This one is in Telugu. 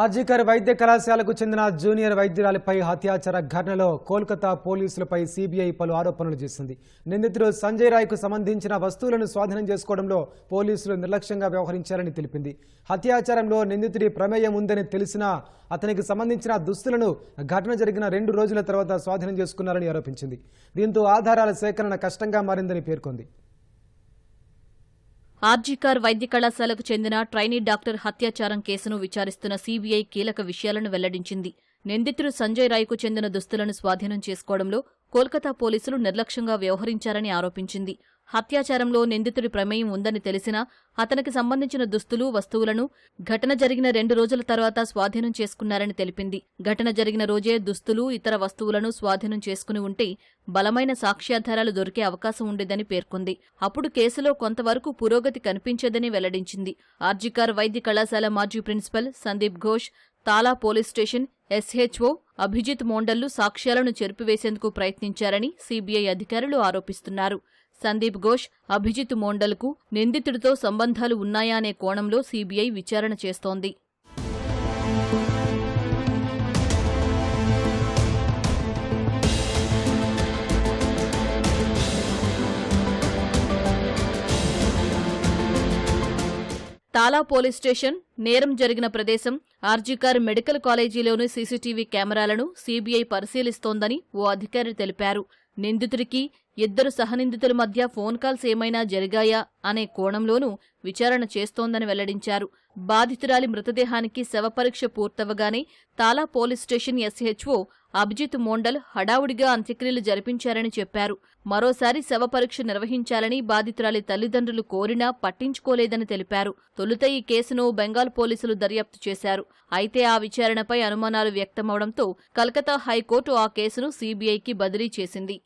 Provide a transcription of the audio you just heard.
ఆర్జీకర్ వైద్య కళాశాలకు చెందిన జూనియర్ వైద్యురాలిపై హత్యాచార ఘటనలో కోల్కతా పోలీసులపై సీబీఐ పలు ఆరోపణలు చేసింది. నిందితుడు సంజయ్ రాయ్కు సంబంధించిన వస్తువులను స్వాధీనం చేసుకోవడంలో పోలీసులు నిర్లక్ష్యంగా వ్యవహరించారని తెలిపింది. హత్యాచారంలో నిందితుడి ప్రమేయం ఉందని తెలిసినా అతనికి సంబంధించిన దుస్తులను ఘటన జరిగిన రెండు రోజుల తర్వాత స్వాధీనం చేసుకున్నారని ఆరోపించింది. దీంతో ఆధారాల సేకరణ కష్టంగా మారిందని పేర్కొంది. ఆర్జీకార్ వైద్య కళాశాలకు చెందిన ట్రైనీ డాక్టర్ హత్యాచారం కేసును విచారిస్తున్న సీబీఐ కీలక విషయాలను వెల్లడించింది. నిందితుడు సంజయ్ రాయ్కు చెందిన దుస్తులను స్వాధీనం చేసుకోవడంలో కోల్కతా పోలీసులు నిర్లక్ష్యంగా వ్యవహరించారని ఆరోపించింది. హత్యాచారంలో నిందితుడి ప్రమేయం ఉందని తెలిసినా అతనికి సంబంధించిన దుస్తులు వస్తువులను ఘటన జరిగిన రెండు రోజుల తర్వాత స్వాధీనం చేసుకున్నారని తెలిపింది. ఘటన జరిగిన రోజే దుస్తులు ఇతర వస్తువులను స్వాధీనం చేసుకుని ఉంటే బలమైన సాక్ష్యాధారాలు దొరికే అవకాశం ఉండేదని పేర్కొంది. అప్పుడు కేసులో కొంతవరకు పురోగతి కనిపించేదని వెల్లడించింది. ఆర్జికార్ వైద్య కళాశాల మాజీ principal Sandeep Ghosh Tala police station SHO Abhijit మోండల్లు సాక్ష్యాలను చెరిపివేసేందుకు ప్రయత్నించారని సీబీఐ అధికారులు ఆరోపిస్తున్నారు. సందీప్ ఘోష్ అభిజిత్ మోండల్కు నిందితుడితో సంబంధాలు ఉన్నాయా అనే కోణంలో సీబీఐ విచారణ చేస్తోంది. తాలా పోలీస్ స్టేషన్ నేరం జరిగిన ప్రదేశం ఆర్జీకార్ మెడికల్ కాలేజీలోని సీసీటీవీ కెమెరాలను సీబీఐ పరిశీలిస్తోందని ఓ అధికారి తెలిపారు. నిందితుడికి ఇద్దరు సహనిందితుల మధ్య ఫోన్ కాల్స్ ఏమైనా జరిగాయా అనే కోణంలోనూ విచారణ చేస్తోందని వెల్లడించారు. బాధితురాలి మృతదేహానికి శవపరీక్ష పూర్తవగానే Tala police station SHO Abhijit Mondal హడావుడిగా అంత్యక్రియలు జరిపించారని చెప్పారు. మరోసారి శవపరీక్ష నిర్వహించాలని బాధితురాలి తల్లిదండ్రులు కోరినా పట్టించుకోలేదని తెలిపారు. తొలుత ఈ కేసును బెంగాల్ పోలీసులు దర్యాప్తు చేశారు. అయితే ఆ విచారణపై అనుమానాలు వ్యక్తమవడంతో కలకత్తా హైకోర్టు ఆ కేసును సీబీఐకి బదిలీ చేసింది.